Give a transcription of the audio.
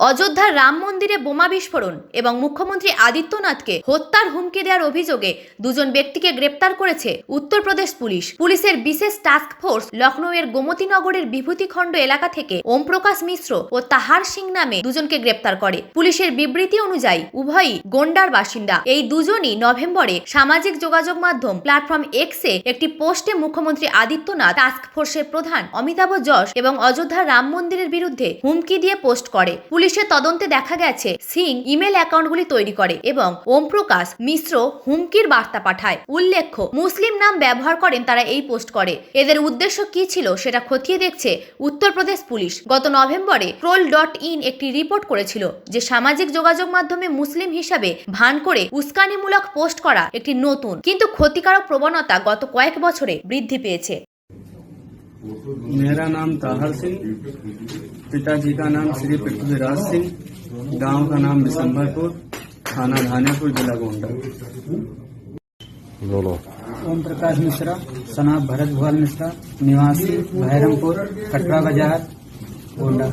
অযোধ্যার রাম মন্দিরে বোমা বিস্ফোরণ এবং মুখ্যমন্ত্রী আদিত্যনাথকে হত্যার হুমকি দেওয়ার অভিযোগে দুজন ব্যক্তিকে গ্রেপ্তার করেছে উত্তরপ্রদেশ পুলিশ। পুলিশের বিশেষ টাস্ক ফোর্স লখনৌয়ের গোমতীনগরের বিভূতিখণ্ড এলাকা থেকে ওমপ্রকাশ মিশ্র ও তাহার সিং নামে দুজনকে গ্রেপ্তার করে। পুলিশের বিবৃতি অনুযায়ী উভয়ই গোন্ডার বাসিন্দা। এই দুজনই নভেম্বরে সামাজিক যোগাযোগ মাধ্যম প্ল্যাটফর্ম এক্সে একটি পোস্টে মুখ্যমন্ত্রী আদিত্যনাথ, টাস্ক ফোর্সের প্রধান অমিতাভ যশ এবং অযোধ্যার রাম মন্দিরের বিরুদ্ধে হুমকি দিয়ে পোস্ট করে। পুলিশের তদন্তে দেখা গেছে, সিং ইমেল অ্যাকাউন্টগুলি তৈরি করে এবং ওম প্রকাশ মিশ্র হুমকির বার্তা পাঠায়। উল্লেখ্য, মুসলিম নাম ব্যবহার করেন তারা এই পোস্ট করে। এদের উদ্দেশ্য কি ছিল সেটা খতিয়ে দেখছে উত্তরপ্রদেশ পুলিশ। গত নভেম্বরে ট্রোল ডট ইন একটি রিপোর্ট করেছিল যে সামাজিক যোগাযোগ মাধ্যমে মুসলিম হিসাবে ভান করে উস্কানিমূলক পোস্ট করা একটি নতুন, কিন্তু ক্ষতিকারক প্রবণতা গত কয়েক বছরে বৃদ্ধি পেয়েছে। मेरा नाम ताहर सिंह पिताजी का नाम श्री पृथ्वीराज सिंह गाँव का नाम बिशंभरपुर थाना धानेपुर जिला गोंडा बोलो। ओम प्रकाश मिश्रा सना भरत भुआल मिश्रा निवासी भैरमपुर कटरा बाज़ार गोंडा